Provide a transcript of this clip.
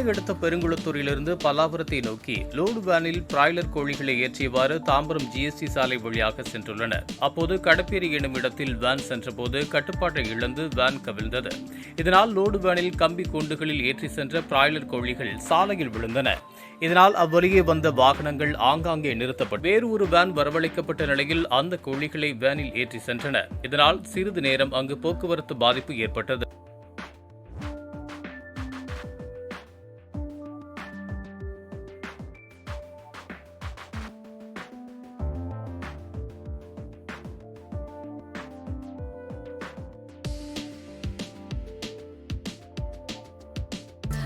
அடுத்த பெருங்குளத்தூரிலிருந்து பல்லாவரத்தை நோக்கி லோடு வேனில் பிராய்லர் கோழிகளை ஏற்றியவாறு தாம்பரம் ஜிஎஸ்டி சாலை வழியாக சென்றுள்ளனர். அப்போது கடப்பேரி எனும் இடத்தில் வேன் சென்றபோது கட்டுப்பாட்டை இழந்து வேன் கவிழ்ந்தது. இதனால் லோடு வேனில் கம்பி கூண்டுகளில் ஏற்றி சென்ற பிராய்லர் கோழிகள் சாலையில் விழுந்தன. இதனால் அவ்வழியே வந்த வாகனங்கள் ஆங்காங்கே நிறுத்தப்பட்டு வேறு ஒரு வேன் வரவழைக்கப்பட்ட நிலையில் அந்த கோழிகளை வேனில் ஏற்றி சென்றன. இதனால் சிறிது நேரம் அங்கு போக்குவரத்து பாதிப்பு ஏற்பட்டது.